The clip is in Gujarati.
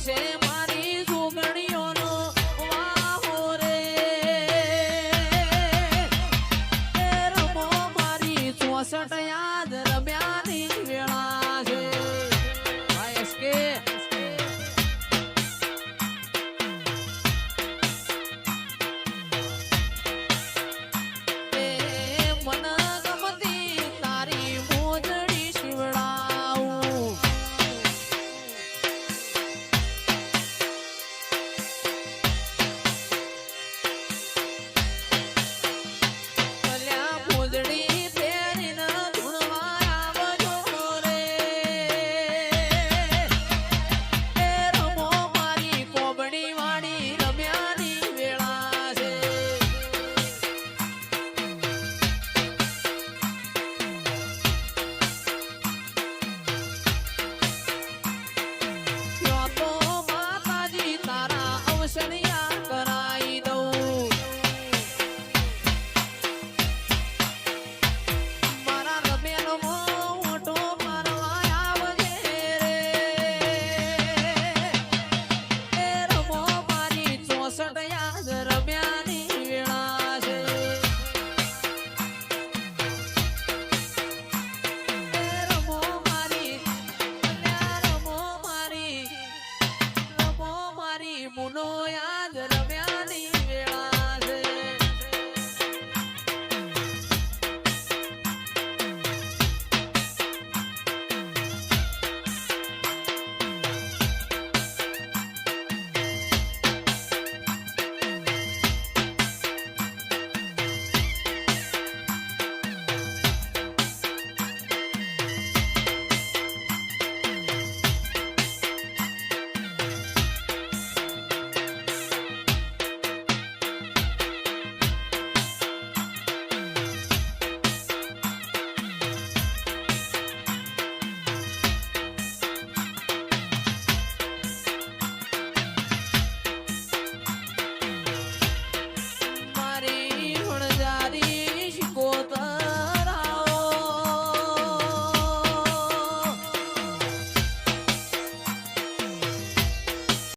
થશે મારી સુગણીઓનો વાહો રે. રમો મારી ચોસઠ યાદ રમ્યા